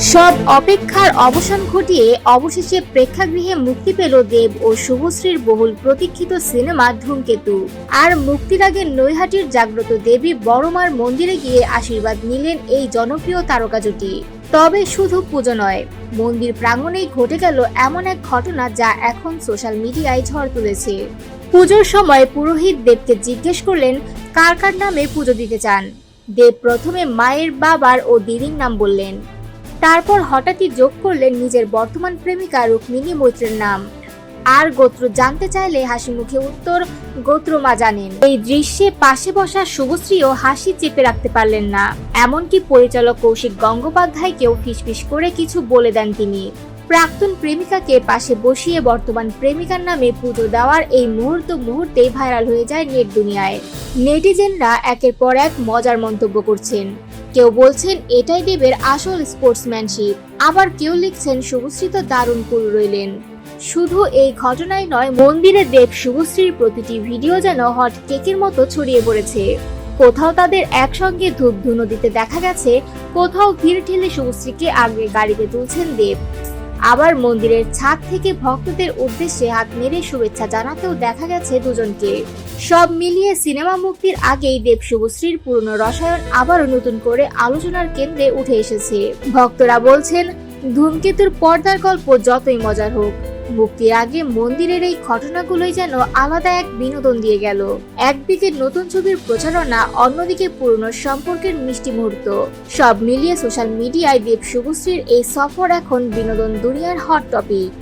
সব অপেক্ষার অবসান ঘটিয়ে অবশেষে প্রেক্ষাগৃহে মুক্তি পেল দেব ও শুভশ্রীর বহুল প্রতীক্ষিত সিনেমা ধূমকেতু। আর মুক্তির আগে নৈহাটির জাগ্রত দেবী বড়মার মন্দিরে গিয়ে আশীর্বাদ নিলেন এই জনপ্রিয় তারকা জুটি। তবে শুধু পুজো নয়, মন্দির প্রাঙ্গণেই ঘটে গেল এমন এক ঘটনা যা এখন সোশ্যাল মিডিয়ায় ঝড় তুলেছে। পুজোর সময় পুরোহিত দেবকে জিজ্ঞেস করলেন, কার কার নামে পুজো দিতে চান? দেব প্রথমে মায়ের বাবার ও দিদির নাম বললেন। তারপর হঠাৎই যোগ করলেন নিজের বর্তমান প্রেমিকা রুক্মিণী মৈত্রের নাম। আর গোত্র জানতে চাইলে হাসি মুখে উত্তর গোত্র মা জানেন। এই দৃশ্যে পাশে বসা শুভশ্রীও হাসি চেপে রাখতে পারলেন না। এমনকি পরিচালক কৌশিক গঙ্গোপাধ্যায়কেও ফিসফিস করে কিছু বলে দেন তিনি। প্রাক্তন প্রেমিকাকে পাশে বসিয়ে বর্তমান প্রেমিকার নামে পুজো দেওয়ার এই মুহূর্ত মুহূর্তেই ভাইরাল হয়ে যায় নেট দুনিয়ায়। নেটিজেনরা একের পর এক মজার মন্তব্য করছেন। কেউ বলছেন এটাই দেবের আসল স্পোর্টসম্যানশিপ আবার কেউ লিখছেন শুভশ্রী তো দারুণ কুল রইলেন। শুধু এই ঘটনাই নয় মন্দিরে দেব শুভশ্রীর প্রতিটি ভিডিও যেন হট কেকের মতো ছড়িয়ে পড়েছে। কোথাও তাদের একসঙ্গে ধূপ ধুনো দিতে দেখা গেছে, কোথাও ভিড় ঠেলে শুভশ্রীকে আগে গাড়িতে তুলছেন দেব। আবার মন্দিরের ছাদ থেকে ভক্তদের উদ্দেশ্যে হাত মেরে শুভেচ্ছা জানাতেও দেখা গেছে দুজনকে। সব মিলিয়ে সিনেমা মুক্তির আগেই দেব শুভশ্রীর পুরনো রসায়ন আবারও নতুন করে আলোচনার কেন্দ্রে উঠে এসেছে। ভক্তরা বলছেন, ধূমকেতুর পর্দার গল্প যতই মজার হোক মুক্তির আগে মন্দিরের এই ঘটনাগুলোই যেন আলাদা এক বিনোদন দিয়ে গেল। একদিকে নতুন ছবির প্রচারণা, অন্যদিকে পুরনো সম্পর্কের মিষ্টি মুহূর্ত। সব মিলিয়ে সোশ্যাল মিডিয়ায় দেব শুভশ্রীর এই সফর এখন বিনোদন দুনিয়ার হট টপিক।